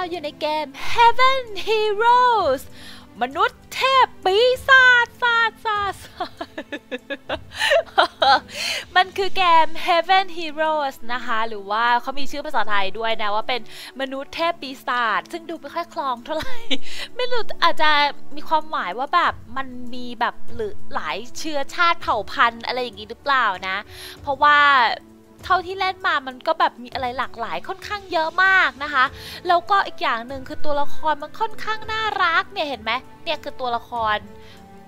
เราอยู่ในเกม Heaven Heroes มนุษย์เทพปีศาจศาสตร์ศาสตร์มันคือเกม Heaven Heroes นะคะ หรือว่าเขามีชื่อภาษาไทยด้วยนะ ว่าเป็นมนุษย์เทพปีศาจซึ่งดูไม่ค่อยคลองเท่าไหร่ ไม่รู้อาจจะมีความหมายว่าแบบมันมีแบบหรือหลายเชื้อชาติเผ่าพันธุ์อะไรอย่างนี้หรือเปล่านะ เพราะว่า เท่าที่เล่นมามันก็แบบมีอะไรหลากหลายค่อนข้างเยอะมากนะคะแล้วก็อีกอย่างหนึ่งคือตัวละครมันค่อนข้างน่ารักเนี่ยเห็นไหมเนี่ยคือตัวละคร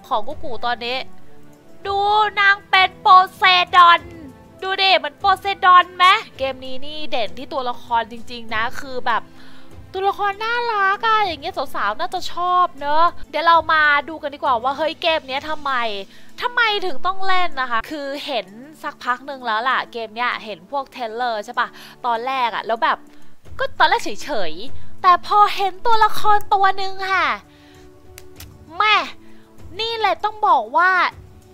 ของกูกูตอนนี้ ดูนางเป็นโปเซดอนดูดิเหมันโปเซดอนไหมเกมนี้นี่เด่นที่ตัวละครจริง ๆ นะคือแบบตัวละครน่ารักอะอย่างเงี้ยสาวๆ น่าจะชอบเนอะเดี๋ยวเรามาดูกันดีกว่าว่าเฮ้ยเกมเนี้ยทำไมทำไมถึงต้องเล่นนะคะ คือเห็น สักพักหนึ่งแล้วล่ะเกมเนี้ยเห็นพวกเทเลอร์ใช่ปะตอนแรกอะแล้วแบบก็ตอนแรกเฉยๆ แต่พอเห็นตัวละครตัวหนึ่งค่ะแม่นี่เลยต้องบอกว่า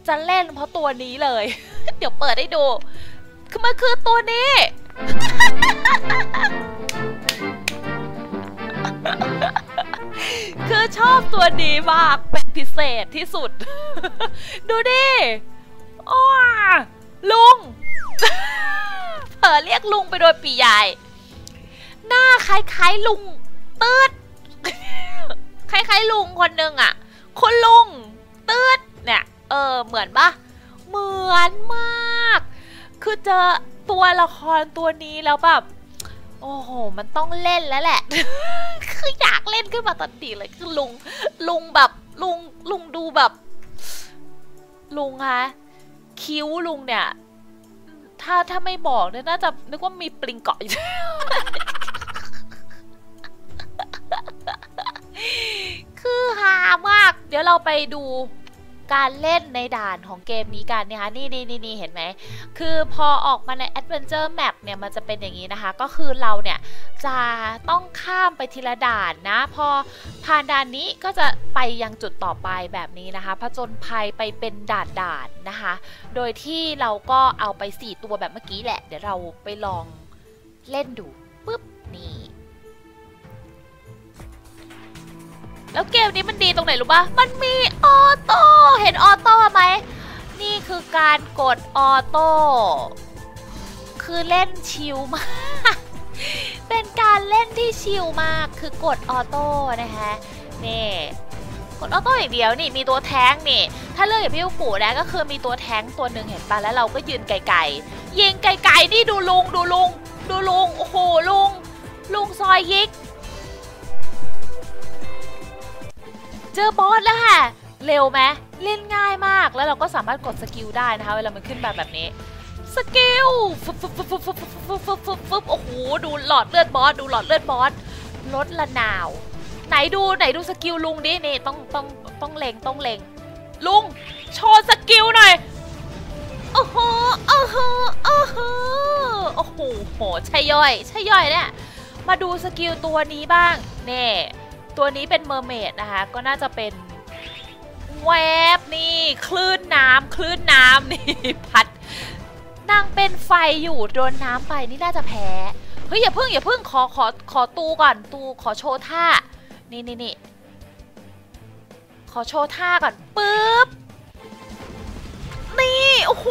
จะเล่นเพราะตัวนี้เลย เดี๋ยวเปิดให้ดู คือมันคือตัวนี้ คือชอบตัวนี้มาก เป็นพิเศษที่สุด ดูดิอ้า ลุง เผลอเรียกลุงไปโดยปีใหญ่หน้าคล้ายๆลุงตืดคล้ายๆลุงคนหนึ่งอะคุณลุงตืดเนี่ย เออ เหมือนปะเหมือนมาก คือเจอตัวละครตัวนี้แล้วแบบ โอ้โห มันต้องเล่นแล้วแหละ คืออยากเล่นขึ้นมาทันทีเลย คือลุง ลุงแบบ ลุง ลุงดูแบบ ลุงคะ คิ้วลุงเนี่ย ถ้าถ้าไม่บอกเนี่ยน่าจะนึกว่ามีปลิงเกาะอยู่คือฮามาก เดี๋ยวเราไปดู การเล่นในด่านของเกมนี้กันนะคะนี่นี่นี่นี่เห็นไหม คือพอออกมาใน Adventure Map เนี่ยมันจะเป็นอย่างนี้นะคะ ก็คือเราเนี่ยจะต้องข้ามไปทีละด่านนะ พอผ่านด่านนี้ก็จะไปยังจุดต่อไปแบบนี้นะคะผจญภัยไปเป็นด่านด่านนะคะ โดยที่เราก็เอาไป 4 ตัวแบบเมื่อกี้แหละ เดี๋ยวเราไปลองเล่นดูปุ๊บนี่ แล้วเกมนี้มันดีตรงไหนรู้ปะมันมีออโต้เห็นออโต้ไหมนี่คือการกดออโต้คือเล่นชิลมาก เป็นการเล่นที่ชิลมากคือกดออโต้นะคะนี่กดออโต้อย่างเดียวนี่มีตัวแท้งนี่ ถ้าเลือกอย่างพี่ลูกปู่นะก็คือมีตัวแท้งตัวหนึ่งเห็นปะแล้วเราก็ยืนไกลๆยิงไกลๆนี่ดูลุงดูลุง ดูลุงโอ้โหลุงลุงซอยยิก เจอบอสแล้วค่ะเร็วไหมเล่นง่ายมากแล้วเราก็สามารถกดสกิลได้นะคะ เวลามันขึ้นแบบแบบนี้สกิลฟึบฟึบฟึบฟึบฟึบฟึบฟึบฟึบฟึบโอ้โหดูหลอดเลือดบอสดูหลอดเลือดบอสลดละนาว ไหนดูไหนดูสกิลลุงดินี่ต้องต้องต้องเล็งต้องเล็งลุงโชว์สกิลหน่อยโอ้โหโอ้โหโอ้โหโอ้โหโหใช่ย่อยใช่ย่อยเนี่ยมาดูสกิลตัวนี้บ้างเน่ ตัวนี้เป็นเมอร์เมดนะคะ ก็น่าจะเป็นแวบนี่ คลื่นน้ำคลื่นน้ำนี่ พัดนางเป็นไฟอยู่โดนน้ำไปนี่น่าจะแพ้เฮ้ยอย่าพึ่งอย่าพึ่งขอขอขอตูก่อนตูขอโชว์ท่า นี่นี่นี่ขอโชว์ท่าก่อนปึ๊บนี่โอ้โห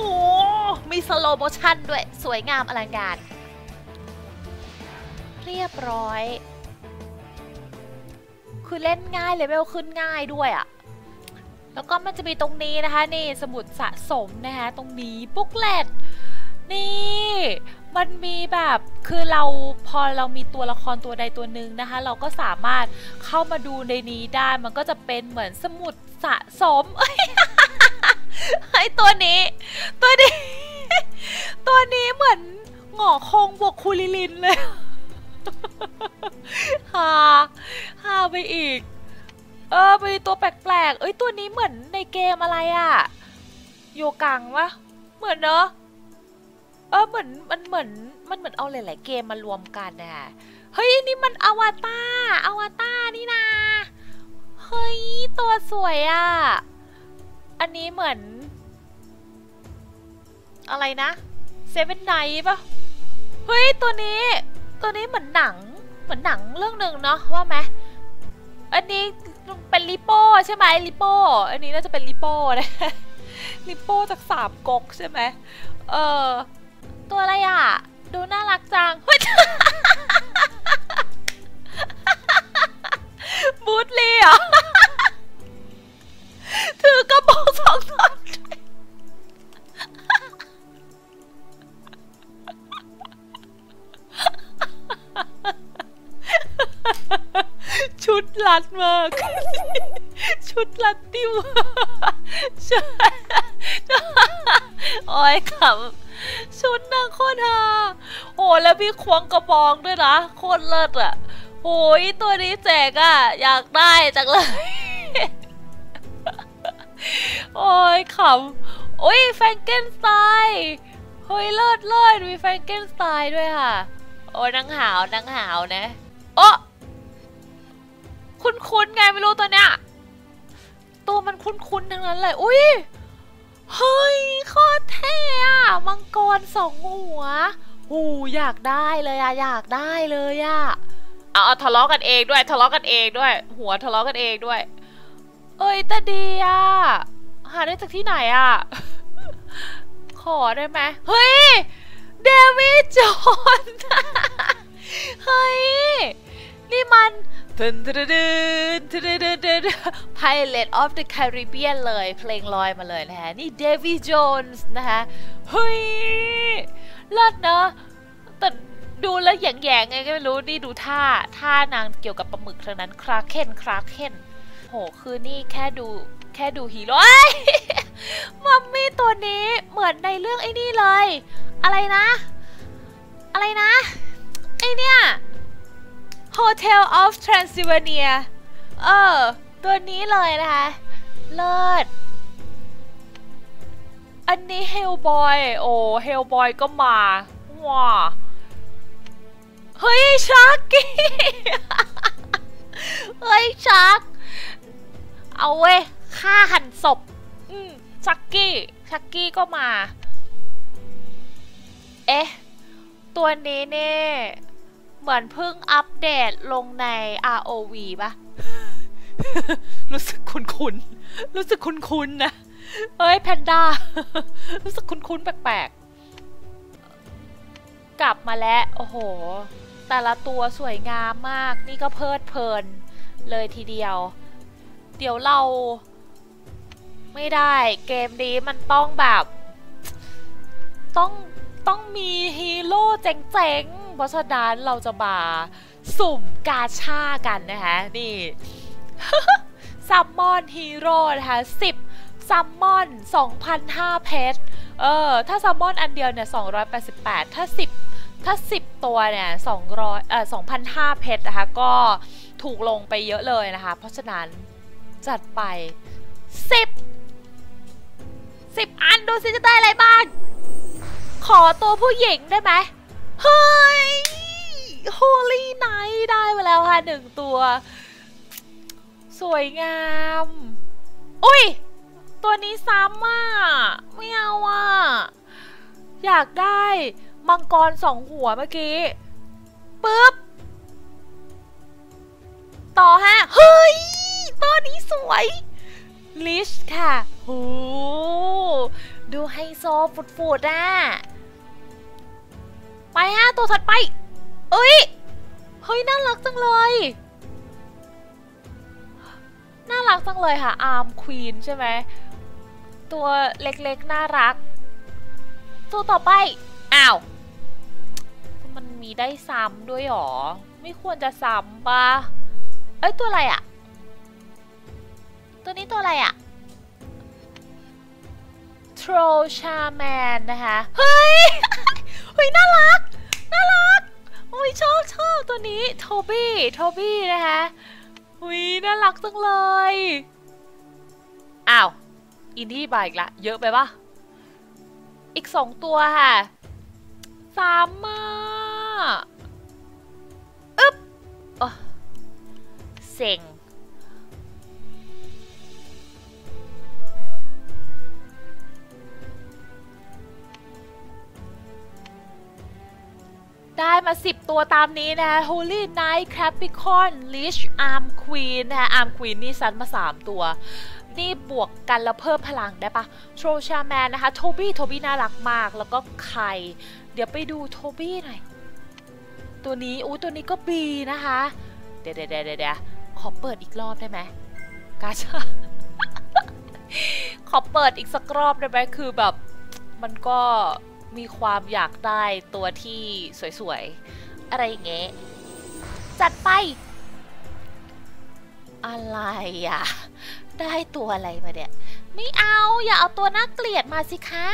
มีสโลโมชั่นด้วยสวยงามอลังการ เรียบร้อย คือเล่นง่ายเลเวลขึ้นง่ายด้วยอะ่ะแล้วก็มันจะมีตรงนี้นะคะนี่สมุดสะสมนะคะตรงนี้บุ๊กเลตนี่ มันมีแบบคือเราพอเรามีตัวละครตัวใดตัวหนึ่งนะคะ เราก็สามารถเข้ามาดูในนี้ได้มันก็จะเป็นเหมือนสมุดสะสมเอ้ยไอตัวนี้ ตัวนี้ ตัวนี้เหมือนหงอคงบวกคูลิลินเลย ฮาฮาไปอีก เออไปตัวแปลกๆ เอ้ยตัวนี้เหมือนในเกมอะไรอะโยกังวะเหมือนเนอะเออเหมือนมันเหมือนมันเหมือนเอาหลาย ๆ เกมมารวมกันน่ะเฮ้ยนี่มันอวตารอวตารนี่นาเฮ้ยตัวสวยอะอันนี้เหมือน อะไรนะเซเว่นไนปะเฮ้ยตัวนี้ ตัวนี้เหมือนหนัง เหมือนหนังเรื่องหนึ่งเนาะว่าไหมอันนี้เป็นลิโป้ใช่ไหมลิโป้อันนี้น่าจะเป็นลิโป้นะลิโป้จากสามก๊กใช่ไหมเออตัวอะไรอะ ดูน่ารักจังเฮ้ยบูธลีเหรอถือกระบอกสองต้น รัดมาก ชุดรัดติ้วชุดโอ้ยขำชุดนางโคตรฮาโอ้แล้วพี่ควงกระบองด้วยนะ โคตรเลิศอะโอ้ยตัวนี้แจกอะ อยากได้จังเลย โอ้ยขำโอ้ยแฟรงเกนสไตน์เฮ้ยเลิศเลิศมีแฟรงเกนสไตน์ด้วยค่ะ โอ้ยนางหาวนางหาวนะ โอ้ คุ้นๆไงไม่รู้ตัวเนี้ยตัวมันคุ้นๆทั้งนั้นเลย อุ้ย เฮ้ยโคตรเท่อะมังกรสองหัวหูอยากได้เลยอะอยากได้เลยอะเอาเอาทะเลาะกันเองด้วย ทะเลาะกันเองด้วย หัวทะเลาะกันเองด้วย เอ้ยแต่ดีอะหาได้จากที่ไหนอะขอได้ไหมเฮ้ย เดวิดจอห์นเฮ้ย นี่มัน ทึนทึนทึนทึนทึนทึน Pilot of the Caribbean เลย เพลงลอยมาเลยนะฮะนี่เดวิดโจนส์นะคะเฮ้ยเลิศเนอะแต่ดูแล้วแยงๆไงก็ไม่รู้ นี่ดูท่า ท่านางเกี่ยวกับปลาหมึกทั้งนั้น คราเคนคราเคนโห คือนี่แค่ดูแค่ดูฮีโร่มัมมี่ตัวนี้เหมือนในเรื่องไอ้นี่เลย อะไรนะ อะไรนะ ไอเนี่ย Hotel of Transylvania เออ ตัวนี้เลยนะคะ เลิศ อันนี้ Hellboy โอ้ Hellboy ก็มา ว้า เฮ้ยชาร์กี้ เฮ้ยชาร์กเอาเว้ยฆ่าหันศพ อืมชักกี้ ชักกี้ก็มา เอ๊ะ ตัวนี้เนี่ย เหมือนเพิ่งอัปเดตลงใน ROV ปะรู้สึกคุ้นๆ รู้สึกคุ้นๆ นะ เอ้ยแพนด้า รู้สึกคุ้นๆ แปลกๆ กลับมาแล้ว โอ้โห แต่ละตัวสวยงามมาก นี่ก็เพลิดเพลินเลยทีเดียว เดี๋ยวเรา ไม่ได้ เกมนี้มันต้องแบบ ต้อง ต้องมีฮีโร่เจ๋งๆ เพราะฉะนั้นเราจะมาสุ่มกาชากันนะคะ นี่ซัมมอนฮีโร่นะคะ10ซัมมอน2,005เพชรเออ ถ้าซัมมอนอันเดียวเนี่ย 288 ถ้า 10 ถ้า 10 ตัวเนี่ย200เอ่อ2,005เพชรนะคะ ก็ถูกลงไปเยอะเลยนะคะ เพราะฉะนั้นจัดไป 10 10 อันดูสิจะได้อะไรบ้าง ขอตัวผู้หญิงได้ไหมเฮ้ย Holy Night ได้มาแล้วค่ะหนึ่งตัว สวยงาม อุ้ย ตัวนี้ซ้ำอะไม่เอาอะ อยากได้มังกรสองหัวเมื่อกี้ปึ๊บ ต่อฮะ เฮ้ย ตัวนี้สวยลิชค่ะโห ดูไฮโซฟุดๆอะ ไปฮะตัวถัดไป เอ้ย เฮ้ย น่ารักจังเลย น่ารักจังเลยค่ะ อาร์มควีนใช่ไหม ตัวเล็กๆ น่ารัก ตัวต่อไป อ้าว มันมีได้ซ้ำด้วยหรอ ไม่ควรจะซ้ำปะเอ้ย ตัวอะไรอะ ตัวนี้ตัวอะไรอะ โทรชาแมนนะคะ เฮ้ย เฮ้ย น่ารัก น่ารัก โอ้ยชอบชอบตัวนี้ โทบี้ โทบี้นะคะหุยน่ารักจังเลย อ้าว อินดี้บาอีกละ เยอะไปปะอีกสองตัวค่ะสามมาอึ๊บโอ้เซ็ง ได้มา 10 ตัวตามนี้นะ Holy Knight Capricorn Leash Arm Queen นะคะ Arm Queen นี่ซันมา 3 ตัว นี่บวกกันแล้วเพิ่มพลังได้ปะโทรชาแมนนะคะโทบี้โทบี้น่ารักมากแล้วก็ไข่เดี๋ยวไปดูโทบี้หน่อย ตัวนี้อู้ตัวนี้ก็บีนะคะ เดี๋ยวเดี๋ยวเดี๋ยวเดี๋ยวขอเปิดอีกรอบได้ไหมกาชาขอเปิดอีกสักรอบได้ไหมคือแบบมันก็ มีความอยากได้ตัวที่สวยๆ อะไรเงี้ยจัดไป อะไรอะ ได้ตัวอะไรมาเนี่ย ไม่เอาอย่าเอาตัวน่าเกลียดมาสิคะ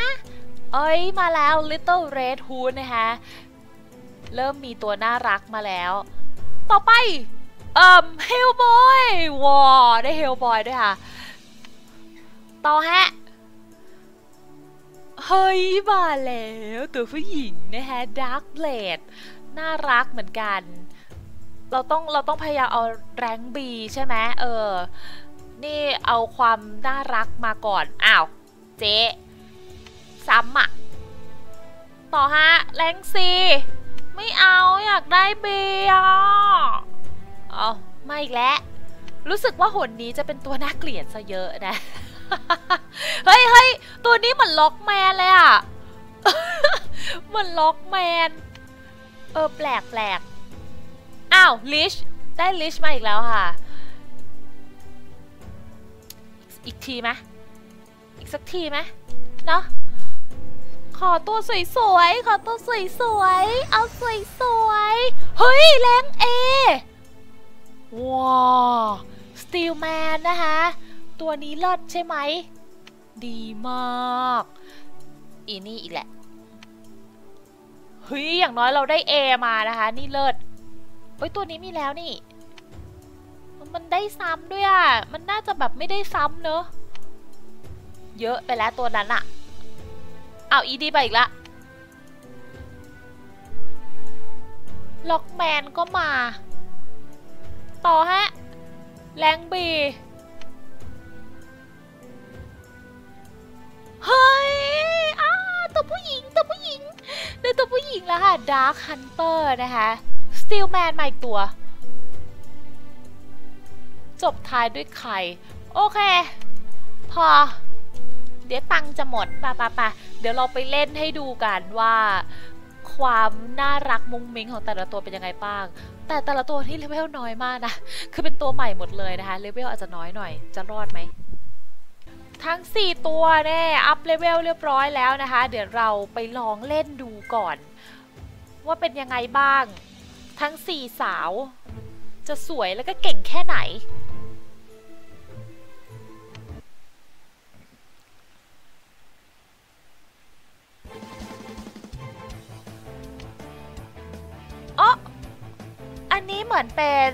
เอ้ยมาแล้ว Little Red Hood นะคะ เริ่มมีตัวน่ารักมาแล้ว ต่อไป เอ่ม Hellboy ว้าได้ Hellboy ด้วยค่ะ ต่อฮะ เฮ้ยมาแล้วตัวผู้หญิงนะคะ Dark Blade น่ารักเหมือนกัน เราต้องเราต้องพยายามเอาแรงบีใช่ไหมเออ นี่เอาความน่ารักมาก่อน อ้าว เจ๊ซ้ำอะต่อฮะ แรงซีไม่เอาอยากได้บียร์เอาไม่อีกแล้ว รู้สึกว่าหนนี้จะเป็นตัวน่าเกลียดซะเยอะนะ เฮ้ยเฮ้ยตัวนี้เหมือนล็อกแมนเลยอะเหมือนล็อกแมน เออแปลกแปลกอ้าวลิชได้ลิชมาอีกแล้วค่ะ อีกทีไหมอีกสักทีไหมเนาะขอตัวสวยๆ ขอตัวสวยๆ เอาสวยๆ เฮ้ยแรงเอว้าวสตีลแมนนะคะ ตัวนี้เลิศใช่ไหม ดีมาก อีนี่อีกแหละเฮ้ยอย่างน้อยเราได้ A มานะคะ นี่เลิศเฮ้ยตัวนี้มีแล้วนี่ มันได้ซ้ำด้วยอะ มันน่าจะแบบไม่ได้ซ้ำเนอะ เยอะไปแล้วตัวนั้นอะเอาอีดีไปอีกละล็อกแมนก็มา ต่อฮะ แรงบี เฮ้ยอ้าตัวผู้หญิงตัวผู้หญิงในตัวผู้หญิงแล้วค่ะ Dark Hunter นะคะ Steel Man มาอีกตัว จบท้ายด้วยไข่โอเค พอ เดี๋ยวตังจะหมดปะปะปะเดี๋ยวเราไปเล่นให้ดูกันว่าความน่ารักมุ้งมิ้งของแต่ละตัวเป็นยังไงบ้าง แต่แต่ละตัวที่เลเวลน้อยมากนะ คือเป็นตัวใหม่หมดเลยนะคะ เลเวลอาจจะน้อยหน่อย จะรอดไหม ทั้ง 4 ตัวแน่อัพเลเวลเรียบร้อยแล้วนะคะ เดี๋ยวเราไปลองเล่นดูก่อน ว่าเป็นยังไงบ้าง ทั้ง 4 สาว จะสวยแล้วก็เก่งแค่ไหน อ๋อ อันนี้เหมือนเป็น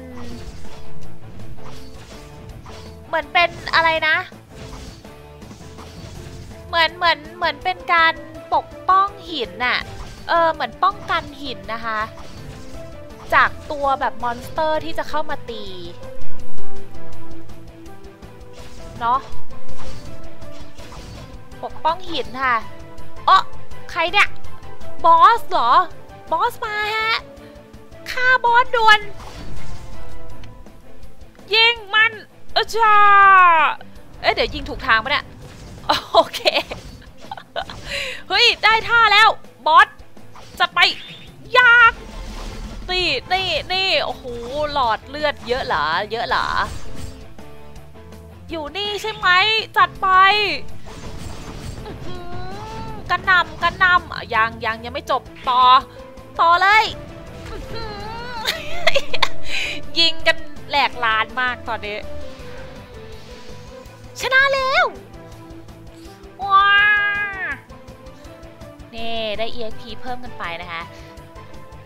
เหมือนเป็นอะไรนะ เหมือนเหมือนเหมือนเป็นการปกป้องหินน่ะ เออเหมือนป้องกันหินนะคะ จากตัวแบบมอนสเตอร์ที่จะเข้ามาตี เนาะปกป้องหินค่ะอ๋อใครเนี่ย บอสเหรอ บอสมาฮะฆ่าบอสด่วน ยิงมันออจ้าเอ๊ะเดี๋ยวยิงถูกทางปะเนี่ย โอเค เฮ้ย ได้ท่าแล้ว บอสจะไปยากนี่นี่นี่ โอ้โห หลอดเลือดเยอะหรอเยอะหรออยู่นี่ใช่ไหม จัดไปกันนำกันนำยังยังยังไม่จบต่อ ต่อเลย ยิงกันแหลกลานมากตอนนี้ ชนะแล้ว ได้ EXP เพิ่มกันไปนะคะ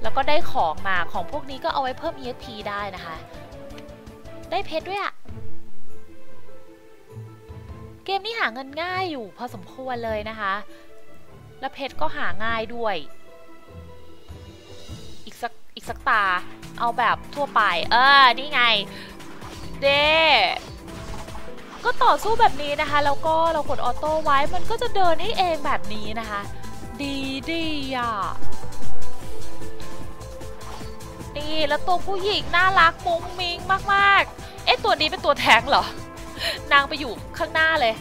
แล้วก็ได้ของมาของพวกนี้ก็เอาไว้เพิ่ม EXP ได้นะคะ ได้เพชรด้วยอะเกมนี้หาเงินง่ายอยู่พอสมควรเลยนะคะ และเพชรก็หาง่ายด้วย อีกสักอีกสักตา เอาแบบทั่วไป เออ นี่ไง เด้ก็ต่อสู้แบบนี้นะคะ แล้วก็เรากดออโต้ไว้มันก็จะเดินให้เองแบบนี้นะคะ ดีดีอะนี่แล้วตัวผู้หญิงน่ารักมุ้งมิงมากๆ เอ๊ะตัวนี้เป็นตัวแทงเหรอ นางไปอยู่ข้างหน้าเลย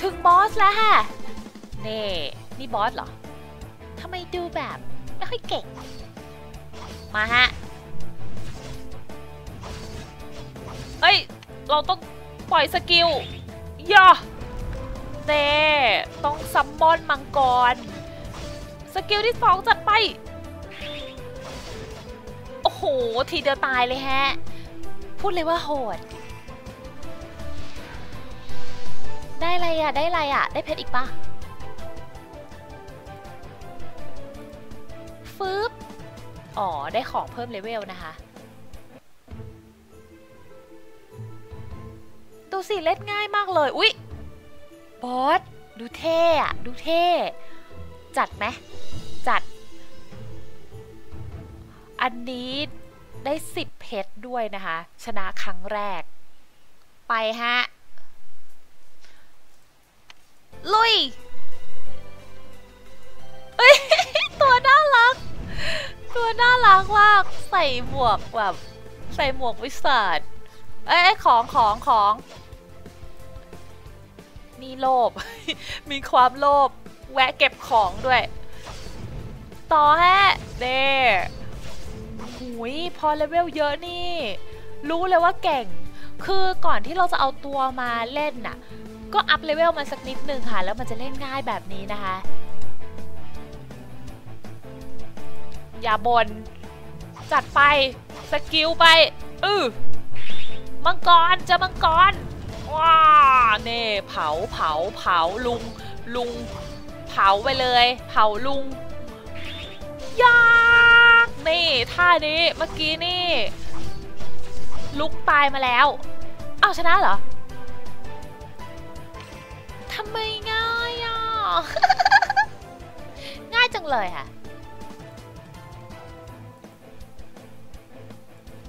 ถึงบอสแล้วค่ะนี่นี่บอสเหรอทำไมดูแบบไม่ค่อยเก่ง มาฮะ เอ้ย เราต้องปล่อยสกิลย่า เน่ต้องซัมมอนมังกร สกิลที่สองจัดไป โอ้โห ทีเดียวตายเลยฮะ พูดเลยว่าโหด ได้อะไรอะได้อะไรอะได้เพชรอีกปะฟืบอ๋อ ได้ของเพิ่มเลเวลนะคะ ดูสิ เล่นง่ายมากเลย อุ๊ย บอสดูเท่อะดูเท่ จัดไหมจัด อันนี้ได้สิบเพชรด้วยนะคะ ชนะครั้งแรก ไปฮะ ลุยเอ้ย ตัวน่ารัก ตัวน่ารักมาก ใส่หมวกแบบ ใส่หมวกวิสัทเอ้ย ของของของ นี่โลภ มีความโลภ แวะเก็บของด้วย ต่อฮะเด้หุยพอเลเวลเยอะนี่ รู้เลยว่าเก่ง คือก่อนที่เราจะเอาตัวมาเล่นน่ะ ก็อัพเลเวลมาสักนิดหนึ่งค่ะ แล้วมันจะเล่นง่ายแบบนี้นะคะ อย่าบนจัดไป สกิลไป อือมังกร จะมังกร ว้า เน่เผาเผาเผาลุงลุง เผาไปเลย เผาลุงยากนี่ท่านี้เมื่อกี้นี่ ลุกตายมาแล้วเอ้าชนะเหรอทำไมง่ายอะง่ายจังเลยค่ะ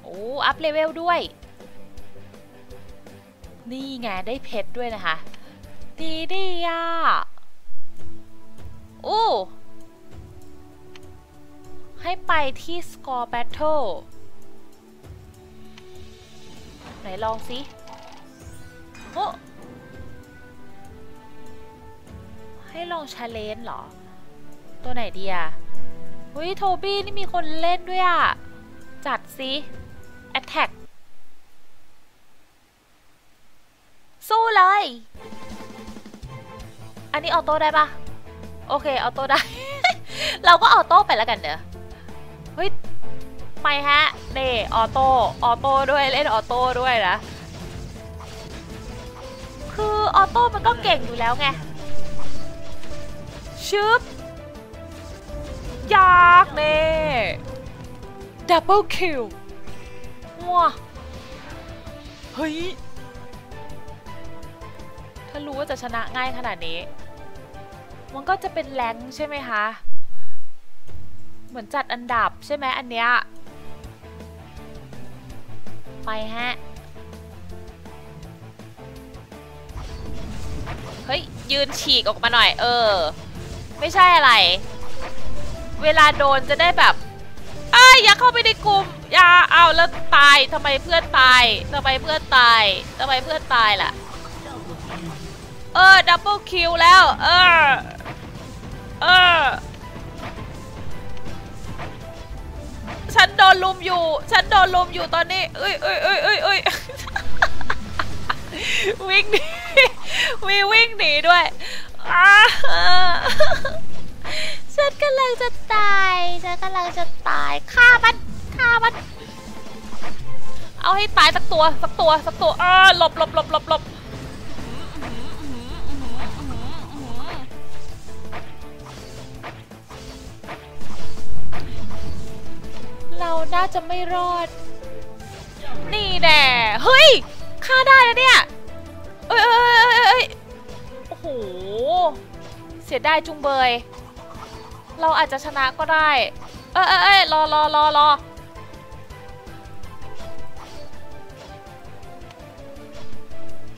โอ้อัพเลเวลด้วย นี่ไงได้เพชรด้วยนะคะ ดีดีอะโอ้ให้ไปที่ Score Battle ไหนลองสิโอ้ให้ลองชาเลนจ์เหรอ ตัวไหนดีอะเฮ้ย โทบี้นี่มีคนเล่นด้วยอะจัดสิ Attack สู้ เลย อันนี้ออโต้ได้ปะโอเคออโต้ได้ เราก็ออโต้ไปแล้วกันเนอะเฮ้ยไม่ฮะเน่ออโต้ออโต้ด้วยเล่นออโต้ด้วยนะ คือออโต้มันก็เก่งอยู่แล้วไงชึบยากเน่ดับเบิลคิวว้าเฮ้ย รู้ว่าจะชนะง่ายขนาดนี้ มันก็จะเป็นแรงใช่ไหมคะ เหมือนจัดอันดับใช่ไหมอันเนี้ย ไปฮะ เฮ้ย ยืนฉีกออกมาหน่อย เออ ไม่ใช่อะไร เวลาโดนจะได้แบบอ้ยอย่าเข้าไปในกลุ่มอย่าเอาแล้วตายทำไมเพื่อนตายทำไมเพื่อนตายทำไมเพื่อนตายล่ะ เออ ดับเบิลคิวแล้ว เออ เออ ฉันโดนลุมอยู่ ฉันโดนลุมอยู่ตอนนี้เอ้ยเอ้ยเอ้ยเอ้ยเอ้ยวิ่งหนีมีวิ่งหนีด้วยฉันกำลังจะตาย ฉันกำลังจะตาย ฆ่ามัน ฆ่ามัน เอาให้ตายสักตัว สักตัว สักตัว เออหลบหลบหลบหลบหลบ เราน่าจะไม่รอด นี่แน่เฮ้ยฆ่าได้แล้วเนี่ย เอ้ยเอ้ยเอ้ยเอ้ยโอ้โห เสียดายจุงเบย เราอาจจะชนะก็ได้ เอ้ยเอ้ยเอ้ยรอรอรอรอ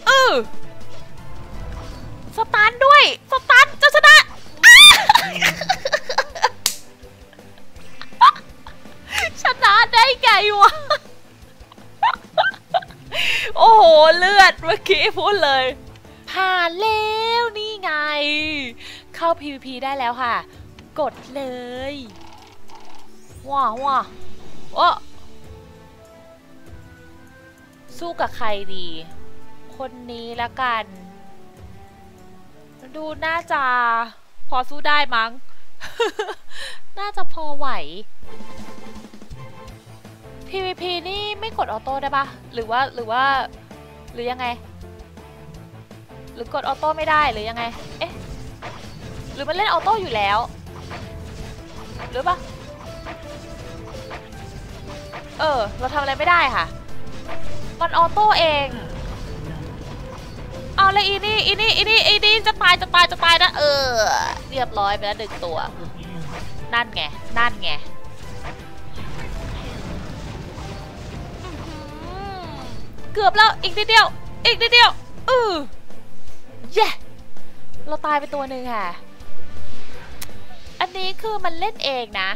เออสตันด้วย สตันจะชนะ วะ โอ้โห เลือดเมื่อกี้พูดเลย ผ่านแล้วนี่ไง เข้า PVP ได้แล้วค่ะ กดเลยว้าว้าโอ้สู้กับใครดี คนนี้ละกัน ดูน่าจะพอสู้ได้มั้ง น่าจะพอไหว PVP นี่ไม่กดออโต้ได้ปะหรือว่าหรือว่าหรือยังไง หรือกดออโต้ไม่ได้หรือยังไง เอ๊ะ หรือมันเล่นออโต้อยู่แล้ว หรือปะเออ เราทำอะไรไม่ได้ค่ะ มันออโต้เอง เอาแล้วอีนี่อีนี่อีนี่อีนี่จะตายจะตายจะตายนะเออ เรียบร้อยไปแล้วหนึ่งตัว นั่นไง นั่นไง เกือบแล้วอีกนิดเดียว อีกนิดเดียวเออเย้เราตายไปตัวหนึ่งค่ะ อันนี้คือมันเล่นเองนะ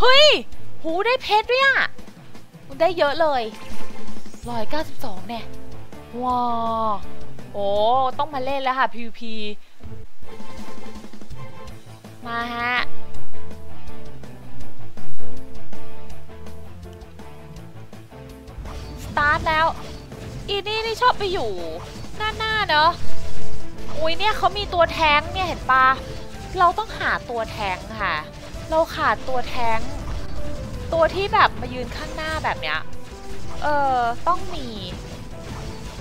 เฮ้ย หูได้เพชรด้วยอะมันได้เยอะเลยร้อยเก้าสิบสองเนี่ย ว้าโอ้ ต้องมาเล่นแล้วค่ะ PVP มาฮะ สตาร์ทแล้ว อีนี่นี่ชอบไปอยู่หน้าหน้าเนอะอุ้ยเนี่ยเขามีตัวแท้งเนี่ยเห็นปะเราต้องหาตัวแท้งค่ะ เราขาดตัวแท้ง ตัวที่แบบมายืนข้างหน้าแบบเนี้ย เออต้องมี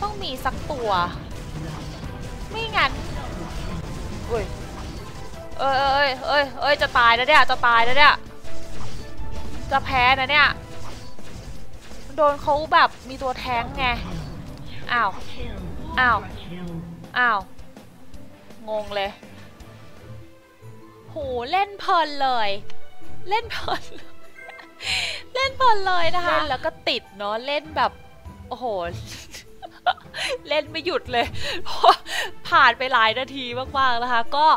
ต้องมีสักตัว ไม่งั้นอุ้ยเอ้ยเอ้ยเอ้ยเอ้ยจะตายแล้วเนี่ย จะตายแล้วเนี่ย จะแพ้นะเนี่ย โดนเขาแบบมีตัวแท้งไง อ้าว อ้าว อ้าว งงเลยโหเล่นเพลินเลย เล่นเพลิน เล่นเพลินเลยนะคะ เล่นแล้วก็ติดเนาะ เล่นแบบ โอ้โห เล่นไม่หยุดเลย เพราะผ่านไปหลายนาทีมากๆนะคะ ก็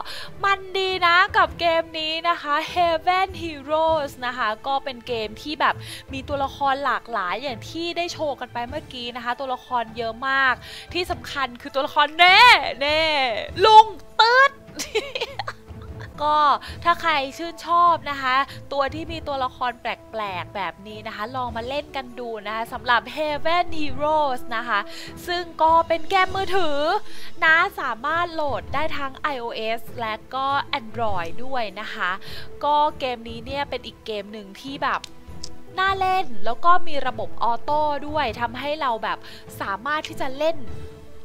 มันดีนะกับเกมนี้นะคะ Heaven Heroes นะคะ ก็เป็นเกมที่แบบมีตัวละครหลากหลายอย่างที่ได้โชว์กันไปเมื่อกี้นะคะ ตัวละครเยอะมาก ที่สำคัญคือตัวละครเน่เน่ลุงตืด ก็ถ้าใครชื่นชอบนะคะ ตัวที่มีตัวละครแปลกๆแบบนี้นะคะ ลองมาเล่นกันดูนะคะสำหรับ Heaven Heroes นะคะ ซึ่งก็เป็นเกมมือถือนะสามารถโหลดได้ทั้ง iOS และก็ Android ด้วยนะคะ ก็เกมนี้เนี่ยเป็นอีกเกมหนึ่งที่แบบน่าเล่นแล้วก็มีระบบออโต้ด้วยทำให้เราแบบสามารถที่จะเล่น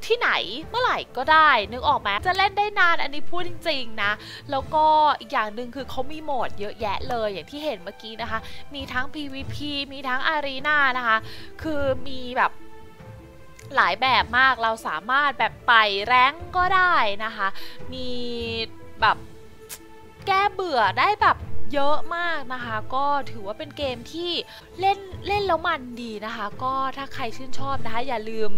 ที่ไหนเมื่อไหร่ก็ได้นึกออกไหมจะเล่นได้นานอันนี้พูดจริงๆนะ แล้วก็อีกอย่างหนึ่งคือเขามีโหมดเยอะแยะเลยอย่างที่เห็นเมื่อกี้นะคะ มีทั้ง PVP มีทั้ง Arena นะคะ คือมีแบบหลายแบบมากเราสามารถแบบไต่แรงก็ได้นะคะ มีแบบแก้เบื่อได้แบบ เยอะมากนะคะ ก็ถือว่าเป็นเกมที่เล่นเล่นแล้วมันดีนะคะ ก็ถ้าใครชื่นชอบนะคะ อย่าลืม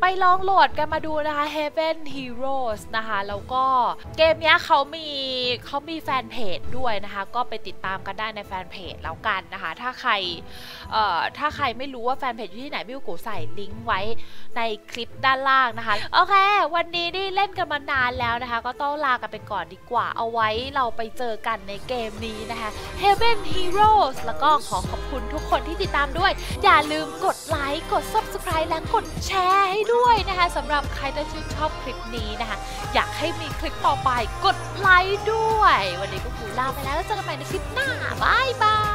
ไปลองโหลดกันมาดูนะคะ Heaven Heroes นะคะ แล้วก็เกมนี้เขามีเขามีแฟนเพจด้วยนะคะ ก็ไปติดตามกันได้ในแฟนเพจแล้วกันนะคะ ถ้าใครเอ่อถ้าใครไม่รู้ว่าแฟนเพจอยู่ที่ไหนพี่กูใส่ลิงก์ไว้ในคลิปด้านล่างนะคะ โอเค วันนี้นี่เล่นกันมานานแล้วนะคะ ก็ต้องลากันไปก่อนดีกว่าเอาไว้เราไปเจอกันในเกมนี้นะคะ Heaven Heroes แล้วก็ขอขอบคุณทุกคนที่ติดตามด้วย อย่าลืมกดไลค์กด Subscribe และกดแชร์ให้ด้วยนะคะสำหรับใครที่ชื่นชอบคลิปนี้นะคะ อยากให้มีคลิปต่อไปกดไลค์ด้วย วันนี้ก็คูลาไปแล้วแล้วเจอกันใหม่ในคลิปหน้าบายบาย